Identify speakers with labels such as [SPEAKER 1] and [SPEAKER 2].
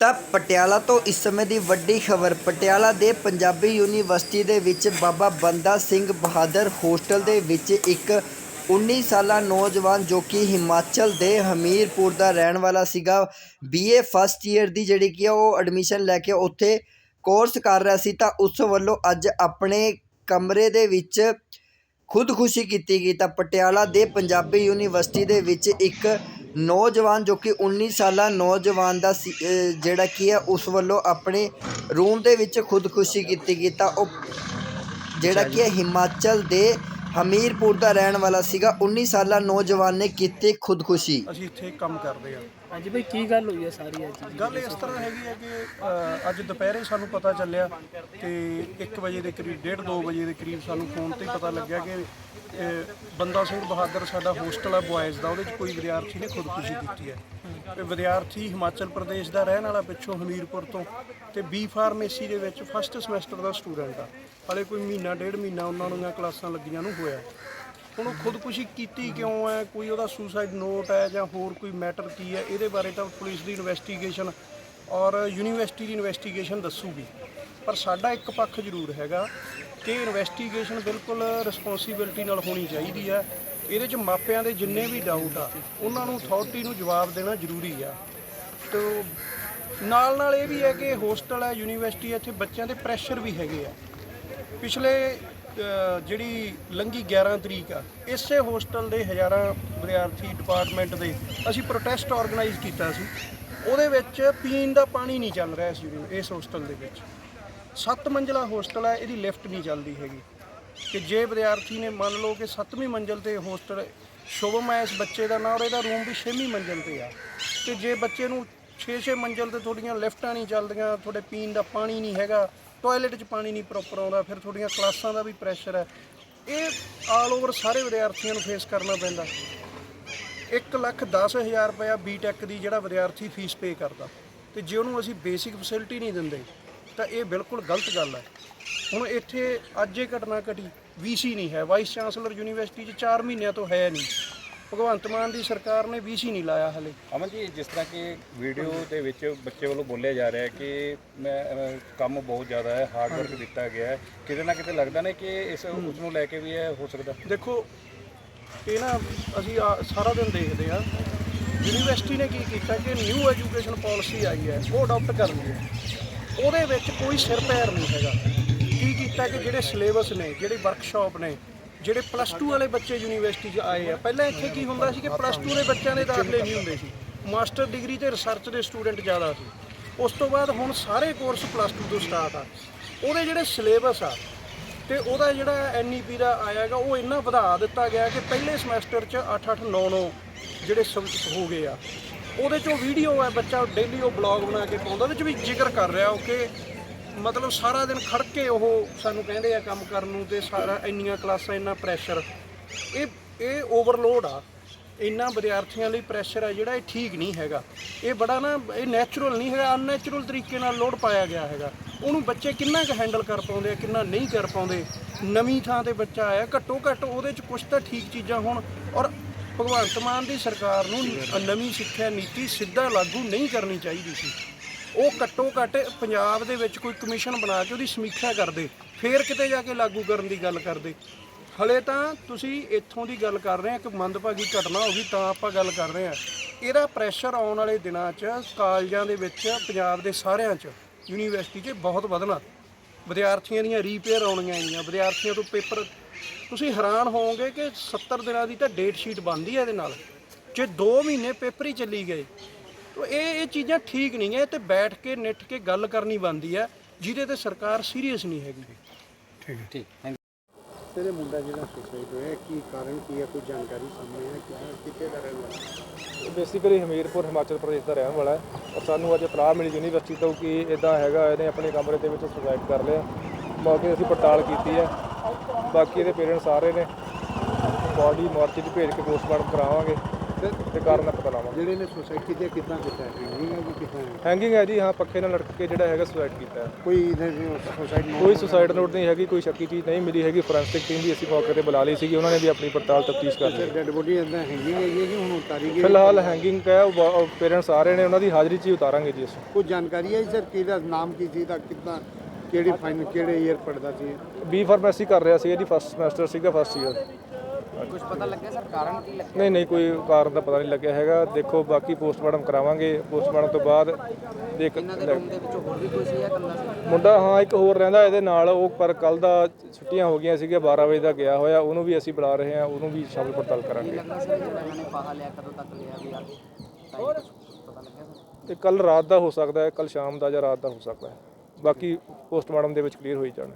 [SPEAKER 1] ਤਾਂ ਪਟਿਆਲਾ ਤੋਂ ਇਸ ਸਮੇਂ ਦੀ ਵੱਡੀ ਖਬਰ, ਪਟਿਆਲਾ ਦੇ ਪੰਜਾਬੀ ਯੂਨੀਵਰਸਿਟੀ ਦੇ ਵਿੱਚ ਬਾਬਾ ਬੰਦਾ ਸਿੰਘ ਬਹਾਦਰ ਹੋਸਟਲ ਦੇ ਵਿੱਚ ਇੱਕ 19 ਸਾਲਾ ਨੌਜਵਾਨ ਜੋ ਕਿ ਹਿਮਾਚਲ ਦੇ ਹਮੀਰਪੁਰ ਦਾ ਰਹਿਣ ਵਾਲਾ ਸੀਗਾ ਬੀਏ ਫਸਟ ਈਅਰ ਦੀ ਜਿਹੜੀ ਕੀ ਆ ਉਹ ਐਡਮਿਸ਼ਨ ਲੈ ਕੇ ਉੱਥੇ ਕੋਰਸ ਕਰ ਰਿਹਾ ਸੀ ਤਾਂ ਉਸ ਵੱਲੋਂ ਅੱਜ ਆਪਣੇ ਕਮਰੇ ਦੇ ਵਿੱਚ ਖੁਦਕੁਸ਼ੀ ਕੀਤੀ ਗਈ ਤਾਂ ਪਟਿਆਲਾ ਦੇ ਪੰਜਾਬੀ ਯੂਨੀਵਰਸਿਟੀ ਦੇ ਵਿੱਚ ਇੱਕ ਨੌਜਵਾਨ ਜੋ ਕਿ 19 ਸਾਲਾ ਨੌਜਵਾਨ ਦਾ ਜਿਹੜਾ ਕੀ ਹੈ ਉਸ ਵੱਲੋਂ ਆਪਣੇ ਰੂਮ ਦੇ ਵਿੱਚ ਖੁਦਕੁਸ਼ੀ ਕੀਤੀ ਗਈ ਤਾਂ ਉਹ ਜਿਹੜਾ ਕੀ ਹੈ ਹਿਮਾਚਲ ਦੇ ਹਮੀਰਪੁਰ ਦਾ ਰਹਿਣ ਵਾਲਾ ਸੀਗਾ। 19 ਸਾਲਾ ਨੌਜਵਾਨ ਨੇ ਕੀਤੀ ਖੁਦਕੁਸ਼ੀ।
[SPEAKER 2] ਅਸੀਂ ਇੱਥੇ ਕੰਮ ਕਰਦੇ ਆ
[SPEAKER 3] ਹਾਂਜੀ ਭਾਈ ਕੀ ਗੱਲ ਹੋਈ ਹੈ ਸਾਰੀ ਇਹ ਚੀਜ਼
[SPEAKER 2] ਗੱਲ ਇਸ ਤਰ੍ਹਾਂ ਹੈਗੀ ਹੈ ਕਿ ਅ, ਅੱਜ ਦੁਪਹਿਰੇ ਸਾਨੂੰ ਪਤਾ ਚੱਲਿਆ ਕਿ 1 ਵਜੇ ਦੇ ਕਰੀਬ 1:30 2 ਵਜੇ ਦੇ ਕਰੀਬ ਸਾਨੂੰ ਫੋਨ ਤੇ ਹੀ ਪਤਾ ਲੱਗਿਆ ਕਿ ਅ, ਬੰਦਾ ਸਿੰਘ ਬਹਾਦਰ ਸਾਡਾ ਹੋਸਟਲ ਹੈ ਬੁਆਇਜ਼ ਦਾ। ਉਹਦੇ 'ਚ ਕੋਈ ਵਿਦਿਆਰਥੀ ਨੇ ਖੁਦਕੁਸ਼ੀ ਕੀਤੀ ਹੈ। ਤੇ ਵਿਦਿਆਰਥੀ ਹਿਮਾਚਲ ਪ੍ਰਦੇਸ਼ ਦਾ ਰਹਿਣ ਵਾਲਾ ਪਿੱਛੋਂ ਹਮੀਰਪੁਰ ਤੋਂ ਤੇ ਬੀ ਫਾਰਮੇਸੀ ਦੇ ਵਿੱਚ ਫਸਟ ਸਮੈਸਟਰ ਦਾ ਸਟੂਡੈਂਟ ਆ। ਹਾਲੇ ਕੋਈ ਮਹੀਨਾ, ਡੇਢ ਮਹੀਨਾ ਉਹਨਾਂ ਨੂੰ ਕਲਾਸਾਂ ਲੱਗੀਆਂ ਨੂੰ ਹੋਇਆ। ਹੁਣ ਉਹ ਖੁਦਕੁਸ਼ੀ ਕੀਤੀ ਕਿਉਂ ਹੈ? ਕੋਈ ਉਹਦਾ ਸੁਸਾਈਡ ਨੋਟ ਹੈ ਜਾਂ ਹੋਰ ਕੋਈ ਮੈਟਰ ਕੀ ਹੈ? ਇਹਦੇ ਬਾਰੇ ਤਾਂ ਪੁਲਿਸ ਦੀ ਇਨਵੈਸਟੀਗੇਸ਼ਨ ਔਰ ਯੂਨੀਵਰਸਿਟੀ ਦੀ ਇਨਵੈਸਟੀਗੇਸ਼ਨ ਦੱਸੂਗੀ। ਪਰ ਸਾਡਾ ਇੱਕ ਪੱਖ ਜ਼ਰੂਰ ਹੈਗਾ ਕਿ ਇਨਵੈਸਟੀਗੇਸ਼ਨ ਬਿਲਕੁਲ ਰਿਸਪੌਂਸਿਬਿਲਟੀ ਨਾਲ ਹੋਣੀ ਚਾਹੀਦੀ ਹੈ। ਇਹਦੇ 'ਚ ਮਾਪਿਆਂ ਦੇ ਜਿੰਨੇ ਵੀ ਡਾਊਟ ਆ, ਉਹਨਾਂ ਨੂੰ ਅਥਾਰਟੀ ਨੂੰ ਜਵਾਬ ਦੇਣਾ ਜ਼ਰੂਰੀ ਆ। ਤੇ ਨਾਲ ਨਾਲ ਇਹ ਵੀ ਹੈ ਕਿ ਹੋਸਟਲ ਹੈ, ਯੂਨੀਵਰਸਿਟੀ ਹੈ, ਇੱਥੇ ਬੱਚਿਆਂ ਦੇ ਪ੍ਰੈਸ਼ਰ ਵੀ ਹੈਗੇ ਆ। ਪਿਛਲੇ ਜਿਹੜੀ ਲੰਗੀ 11 ਤਰੀਕ ਆ, ਇਸੇ ਹੋਸਟਲ ਦੇ ਹਜ਼ਾਰਾਂ ਵਿਦਿਆਰਥੀ ਡਿਪਾਰਟਮੈਂਟ ਦੇ ਅਸੀਂ ਪ੍ਰੋਟੈਸਟ ਆਰਗੇਨਾਈਜ਼ ਕੀਤਾ ਸੀ। ਉਹਦੇ ਵਿੱਚ ਪੀਣ ਦਾ ਪਾਣੀ ਨਹੀਂ ਚੱਲ ਰਿਹਾ ਸੀ ਇਸ ਹੋਸਟਲ ਦੇ ਵਿੱਚ। ਸੱਤ ਮੰਜ਼ਲਾ ਹੋਸਟਲ ਹੈ, ਇਹਦੀ ਲਿਫਟ ਨਹੀਂ ਚੱਲਦੀ ਹੈਗੀ। ਕਿ ਜੇ ਵਿਦਿਆਰਥੀ ਨੇ ਮੰਨ ਲਓ ਕਿ ਸੱਤਵੀਂ ਮੰਜ਼ਲ ਤੇ ਹੋਸਟਲ ਸ਼ੁਭਮ ਹੈ ਇਸ ਬੱਚੇ ਦਾ ਨਾਂ, ਔਰ ਇਹਦਾ ਰੂਮ ਵੀ ਛੇਵੀਂ ਮੰਜ਼ਲ ਤੇ ਆ। ਤੇ ਜੇ ਬੱਚੇ ਨੂੰ 6-6 ਮੰਜ਼ਲ ਤੇ ਤੁਹਾਡੀਆਂ ਲਿਫਟਾਂ ਨਹੀਂ ਚੱਲਦੀਆਂ, ਤੁਹਾਡੇ ਪੀਣ ਦਾ ਪਾਣੀ ਨਹੀਂ ਹੈਗਾ ਟਾਇਲਟ 'ਚ ਪਾਣੀ ਨਹੀਂ ਪ੍ਰੋਪਰ ਆਉਂਦਾ, ਫਿਰ ਤੁਹਾਡੀਆਂ ਕਲਾਸਾਂ ਦਾ ਵੀ ਪ੍ਰੈਸ਼ਰ ਹੈ। ਇਹ ਆਲ ਓਵਰ ਸਾਰੇ ਵਿਦਿਆਰਥੀਆਂ ਨੂੰ ਫੇਸ ਕਰਨਾ ਪੈਂਦਾ। 1 ਲੱਖ 10 ਹਜ਼ਾਰ ਰੁਪਇਆ ਬੀਟੈਕ ਦੀ ਜਿਹੜਾ ਵਿਦਿਆਰਥੀ ਫੀਸ ਪੇ ਕਰਦਾ। ਤੇ ਜੇ ਉਹਨੂੰ ਅਸੀਂ ਬੇਸਿਕ ਫੈਸਿਲਿਟੀ ਨਹੀਂ ਦਿੰਦੇ, ਤਾਂ ਇਹ ਬਿਲਕੁਲ ਗਲਤ ਗੱਲ ਹੈ। ਹੁਣ ਇੱਥੇ ਅੱਜ ਇਹ ਘਟਨਾ ਘਟੀ ਵੀਸੀ ਨਹੀਂ ਹੈ ਵਾਈਸ ਚਾਂਸਲਰ ਯੂਨੀਵਰਸਿਟੀ 'ਚ 4 ਮਹੀਨਿਆਂ ਤੋਂ ਹੈ ਨਹੀਂ। ਭਗਵੰਤ ਮਾਨ ਦੀ ਸਰਕਾਰ ਨੇ ਵੀਸੀ ਨਹੀਂ ਲਾਇਆ ਹਲੇ।
[SPEAKER 4] ਅਮਨ ਜੀ ਜਿਸ ਤਰ੍ਹਾਂ ਕਿ ਵੀਡੀਓ ਦੇ ਵਿੱਚ ਬੱਚੇ ਵੱਲੋਂ ਬੋਲਿਆ ਜਾ ਰਿਹਾ ਹੈ ਕਿ ਮੈਂ ਅਹ, ਕੰਮ ਬਹੁਤ ਜ਼ਿਆਦਾ ਹੈ ਹਾਰਡ ਵਰਕ ਦਿੱਤਾ ਗਿਆ ਹੈ। ਕਿਤੇ ਨਾ ਕਿਤੇ ਲੱਗਦਾ ਨੇ ਕਿ ਇਸ ਉਸ ਨੂੰ ਲੈ ਕੇ ਵੀ ਇਹ ਹੋ ਸਕਦਾ।
[SPEAKER 2] ਦੇਖੋ ਇਹ ਨਾ ਅਸੀਂ ਆ- ਸਾਰਾ ਦਿਨ ਦੇਖਦੇ ਆ ਯੂਨੀਵਰਸਿਟੀ ਨੇ ਕੀ ਕੀਤਾ ਕਿ ਨਿਊ ਐਜੂਕੇਸ਼ਨ ਪਾਲਿਸੀ ਆਈ ਹੈ ਉਹ ਅਡਾਪਟ ਕਰ ਲਈ ਹੈ। ਉਹਦੇ ਵਿੱਚ ਕੋਈ ਸਿਰ ਪੈਰ ਨਹੀਂ ਹੈਗਾ। ਕੀ ਕੀਤਾ ਕਿ ਜਿਹੜੇ ਸਿਲੇਬਸ ਨੇ ਜਿਹੜੇ ਵਰਕਸ਼ਾਪ ਨੇ ਜਿਹੜੇ ਪਲੱਸ 2 ਵਾਲੇ ਬੱਚੇ ਯੂਨੀਵਰਸਿਟੀ 'ਚ ਆਏ ਆ, ਪਹਿਲਾਂ ਇੱਥੇ ਕੀ ਹੁੰਦਾ ਸੀ ਕਿ ਪਲੱਸ 2 ਦੇ ਬੱਚਿਆਂ ਦੇ ਦਾਖਲੇ ਨਹੀਂ ਹੁੰਦੇ ਸੀ। ਮਾਸਟਰ ਡਿਗਰੀ ਤੇ ਰਿਸਰਚ ਦੇ ਸਟੂਡੈਂਟ ਜ਼ਿਆਦਾ ਸੀ। ਉਸ ਤੋਂ ਬਾਅਦ ਹੁਣ ਸਾਰੇ ਕੋਰਸ ਪਲੱਸ 2 ਤੋਂ ਸਟਾਰਟ ਆ। ਉਹਦੇ ਜਿਹੜੇ ਸਿਲੇਬਸ ਆ, ਤੇ ਉਹਦਾ ਜਿਹੜਾ ਐਨਈਪੀ ਦਾ ਆਇਆਗਾ ਉਹ ਇੰਨਾ ਵਧਾ ਦਿੱਤਾ ਗਿਆ ਕਿ ਪਹਿਲੇ ਸਮੈਸਟਰ 'ਚ 8 8 9 9 ਜਿਹੜੇ ਸਬਜੈਕਟ ਹੋ ਗਏ ਆ। ਉਹਦੇ 'ਚੋਂ ਵੀਡੀਓ ਆ ਬੱਚਾ ਡੇਲੀ ਉਹ ਬਲੌਗ ਬਣਾ ਕੇ ਪਾਉਂਦਾ, ਉਹਦੇ 'ਚ ਵੀ ਜ਼ਿਕਰ ਕਰ ਰਿਹਾ ਉਹ ਕਿ ਮਤਲਬ ਸਾਰਾ ਦਿਨ ਖੜ ਕੇ ਉਹ ਸਾਨੂੰ ਕਹਿੰਦੇ ਆ ਕੰਮ ਕਰਨ ਨੂੰ ਤੇ ਸਾਰਾ ਇੰਨੀਆਂ ਕਲਾਸਾਂ ਇੰਨਾ ਪ੍ਰੈਸ਼ਰ ਇਹ ਇਹ ਓਵਰਲੋਡ ਆ। ਇੰਨਾ ਵਿਦਿਆਰਥੀਆਂ ਲਈ ਪ੍ਰੈਸ਼ਰ ਆ ਜਿਹੜਾ ਇਹ ਠੀਕ ਨਹੀਂ ਹੈਗਾ। ਇਹ ਬੜਾ ਨਾ ਇਹ ਨੈਚੁਰਲ ਨਹੀਂ ਹੈਗਾ ਅਨਨੈਚੁਰਲ ਤਰੀਕੇ ਨਾਲ ਲੋਡ ਪਾਇਆ ਗਿਆ ਹੈਗਾ। ਉਹਨੂੰ ਬੱਚੇ ਕਿੰਨਾ ਕੁ ਹੈਂਡਲ ਕਰ ਪਾਉਂਦੇ ਆ ਕਿੰਨਾ ਨਹੀਂ ਕਰ ਪਾਉਂਦੇ? ਨਵੀਂ ਥਾਂ ਤੇ ਬੱਚਾ ਆਇਆ ਘੱਟੋ ਘੱਟ ਉਹਦੇ 'ਚ ਕੁਝ ਤਾਂ ਠੀਕ ਚੀਜ਼ਾਂ ਹੋਣ। ਔਰ ਭਗਵੰਤ ਮਾਨ ਦੀ ਸਰਕਾਰ ਨੂੰ ਨਵੀਂ ਸਿੱਖਿਆ ਨੀਤੀ ਸਿੱਧਾ ਲਾਗੂ ਨਹੀਂ ਕਰਨੀ ਚਾਹੀਦੀ ਸੀ। ਉਹ ਘੱਟੋ ਘੱਟ ਪੰਜਾਬ ਦੇ ਵਿੱਚ ਕੋਈ ਕਮਿਸ਼ਨ ਬਣਾ ਕੇ ਉਹਦੀ ਸਮੀਖਿਆ ਕਰਦੇ, ਫੇਰ ਕਿਤੇ ਜਾ ਕੇ ਲਾਗੂ ਕਰਨ ਦੀ ਗੱਲ ਕਰਦੇ। ਹਲੇ ਤਾਂ ਤੁਸੀਂ ਇੱਥੋਂ ਦੀ ਗੱਲ ਕਰ ਰਹੇ ਆ ਕਿ ਮੰਦਭਾਗੀ ਘਟਨਾ ਹੋ ਗਈ, ਤਾਂ ਆਪਾਂ ਗੱਲ ਕਰ ਰਹੇ ਆ। ਇਹਦਾ ਪ੍ਰੈਸ਼ਰ ਆਉਣ ਵਾਲੇ ਦਿਨਾਂ 'ਚ, ਕਾਲਜਾਂ ਦੇ ਵਿੱਚ, ਪੰਜਾਬ ਦੇ ਸਾਰਿਆਂ 'ਚ ਯੂਨੀਵਰਸਿਟੀ 'ਚ ਬਹੁਤ ਵਧਣਾ। ਵਿਦਿਆਰਥੀਆਂ ਦੀਆਂ ਰੀਪੇਅਰ ਆਉਣੀਆਂ ਇੰਨੀਆਂ ਵਿਦਿਆਰਥੀਆਂ ਤੋਂ ਪੇਪਰ ਤੁਸੀਂ ਹੈਰਾਨ ਹੋਵੋਗੇ ਕਿ 70 ਦਿਨਾਂ ਦੀ ਤਾਂ ਡੇਟ ਸ਼ੀਟ ਬਣਦੀ ਹੈ ਇਹਦੇ ਨਾਲ। ਜੇ 2 ਮਹੀਨੇ ਪੇਪਰ ਹੀ ਚੱਲੀ ਗਏ ਇਹ ਇਹ ਚੀਜ਼ਾਂ ਠੀਕ ਨਹੀਂ ਹੈ ਤੇ ਬੈਠ ਕੇ ਨਿੱਠ ਕੇ ਗੱਲ ਕਰਨੀ ਬਣਦੀ ਹੈ ਜਿਹਦੇ ਤੇ ਸਰਕਾਰ ਸੀਰੀਅਸ ਨਹੀਂ ਹੈਗੀ।
[SPEAKER 4] ਠੀਕ ਥੈਂਕ
[SPEAKER 2] ਤੇਰੇ ਮੁੰਡਾ ਜਿਹੜਾ ਸੁਸਾਈਡ ਹੋਇਆ ਕੀ ਕਾਰਨ ਕੀ ਹੈ? ਕੋਈ ਜਾਣਕਾਰੀ ਸਾਹਮਣੇ ਹੈ? ਕਿ ਕਿੱਥੇ ਦਾ ਰਹਿਣ ਵਾਲਾ
[SPEAKER 5] ਬੇਸਿਕਲੀ ਹਮੀਰਪੁਰ ਹਿਮਾਚਲ ਪ੍ਰਦੇਸ਼ ਦਾ ਰਹਿਣ ਵਾਲਾ ਹੈ ਔਰ ਸਾਨੂੰ ਅੱਜ ਇਤਲਾਹ ਮਿਲੀ ਯੂਨੀਵਰਸਿਟੀ ਤੋਂ ਕਿ ਇਦਾਂ ਹੈਗਾ ਇਹਨੇ ਆਪਣੇ ਕਮਰੇ ਦੇ ਵਿੱਚ ਸੁਸਾਈਡ ਕਰ ਲਿਆ। ਮੌਕੇ ਅਸੀਂ ਪੜਤਾਲ ਕੀਤੀ ਹੈ। ਬਾਕੀ ਇਹਦੇ ਪੇਰੈਂਟਸ ਆ ਰਹੇ ਨੇ। ਬਾਡੀ ਮਾਰਚੀ 'ਚ ਭੇਜ ਕੇ ਪੋਸਟਮਾਰਟਮ ਕਰਾਵਾਂਗੇ। ਤੇ ਕਾਰਨ ਦਾ ਪਤਾ ਲਾਵਾਂਗੇ।
[SPEAKER 6] ਜਿਹੜੇ ਨੇ ਸੁਸਾਇਟੀ ਤੇ ਕਿੱਦਾਂ ਕੀਤਾ ਹੈ ਹੈਂਗਿੰਗ ਹੈ ਕਿ ਕਿੱਦਾਂ ਹੈ?
[SPEAKER 5] ਹੈਂਗਿੰਗ ਹੈ ਜੀ ਹਾਂ ਪੱਖੇ ਨਾਲ ਲਟਕ ਕੇ ਜਿਹੜਾ ਹੈਗਾ ਸੁਸਾਈਡ ਕੀਤਾ ਹੈ।
[SPEAKER 6] ਕੋਈ ਇਹਦੇ ਸੁਸਾਇਟੀ
[SPEAKER 5] ਕੋਈ ਸੁਸਾਈਡ ਨੋਟ ਨਹੀਂ ਹੈਗੀ ਕੋਈ ਸ਼ੱਕੀ ਚੀਜ਼ ਨਹੀਂ ਮਿਲੀ ਹੈਗੀ। ਫੋਰੈਂਸਿਕ ਟੀਮ ਵੀ ਅਸੀਂ ਮੌਕੇ ਤੇ ਬੁਲਾ ਲਈ ਸੀਗੀ ਉਹਨਾਂ ਨੇ ਵੀ ਆਪਣੀ ਪੜਤਾਲ ਤਫਤੀਸ਼ ਕਰ ਲਈ।
[SPEAKER 6] ਡੈਡ ਬੋਡੀ ਅੰਦਰ ਹੈਂਗਿੰਗ ਹੈਗੀ ਹੈ ਕਿ ਹੁਣ ਉਤਾਰੀ ਗਈ?
[SPEAKER 5] ਫਿਲਹਾਲ ਹੈਂਗਿੰਗ ਹੈ ਉਹ ਪੇਰੈਂਟਸ ਆ ਰਹੇ ਨੇ ਉਹਨਾਂ ਦੀ ਹਾਜ਼ਰੀ 'ਚ ਹੀ ਉਤਾਰਾਂਗੇ ਜੀ ਅਸੀਂ।
[SPEAKER 6] ਕੋਈ ਜਾਣਕਾਰੀ ਹੈ ਸਰ ਕਿਹਦਾ ਨਾਮ ਕੀ ਸੀ ਦਾ ਕਿੱਦਾਂ ਕਿਹੜੀ ਫਾਈਨ ਕਿਹੜੇ ਈਅਰ ਪੜਦਾ ਸੀ?
[SPEAKER 5] ਬੀ ਫਾਰਮੇਸੀ ਕਰ ਰਿਹਾ ਸੀ ਇਹਦੀ ਫਸਟ ਸਮੈਸਟਰ ਸੀਗਾ ਫਸਟ ਈਅਰ
[SPEAKER 7] ਕੁਝ ਪਤਾ ਲੱਗਿਆ ਸਰ? ਕਾਰਨ ਕੀ ਲੱਗਿਆ?
[SPEAKER 5] ਨਹੀਂ ਨਹੀਂ ਕੋਈ ਕਾਰਨ ਦਾ ਪਤਾ ਨਹੀਂ ਲੱਗਿਆ ਹੈਗਾ। ਦੇਖੋ ਬਾਕੀ ਪੋਸਟਮਾਰਟਮ ਕਰਾਵਾਂਗੇ। ਪੋਸਟਮਾਰਟਮ ਤੋਂ ਬਾਅਦ
[SPEAKER 7] ਇਹਨਾਂ ਦੇ ਰੂਮ ਦੇ ਵਿੱਚ ਹੋਰ ਵੀ ਕੋਈ ਸੀ ਜਾਂ ਕੱਲਾ ਸੀ
[SPEAKER 5] ਮੁੰਡਾ ਹਾਂ ਇੱਕ ਹੋਰ ਰਹਿੰਦਾ ਇਹਦੇ ਨਾਲ। ਉਹ ਪਰ ਕੱਲ ਦਾ ਛੁੱਟੀਆਂ ਹੋ ਗਈਆਂ ਸੀਗੀਆਂ 12 ਵਜੇ ਦਾ ਗਿਆ ਹੋਇਆ। ਉਹਨੂੰ ਵੀ ਅਸੀਂ ਬੁਲਾ ਰਹੇ ਹਾਂ ਉਹਨੂੰ ਵੀ ਸ਼ਾਮਲ ਪੜਤਾਲ ਕਰਾਂਗੇ।
[SPEAKER 7] ਲੱਗਦਾ ਸਰ ਜਿਹੜਾ ਇਹਨਾਂ ਨੇ ਫਾਹਾ ਲਿਆ ਕਦੋਂ ਤੱਕ ਲਿਆ ਵੀ ਆ ਤਾਂ ਇਹ ਕੁਛ ਪਤਾ ਲੱਗਿਆ ਸਰ।
[SPEAKER 5] ਤੇ ਕੱਲ ਰਾਤ ਦਾ ਹੋ ਸਕਦਾ ਹੈ ਕੱਲ ਸ਼ਾਮ ਦਾ ਜਾਂ ਰਾਤ ਦਾ ਹੋ ਸਕਦਾ ਹੈ। ਬਾਕੀ ਪੋਸਟਮਾਰਟਮ ਦੇ ਵਿੱਚ ਕਲੀਅਰ ਹੋਈ ਜਾਣਾ।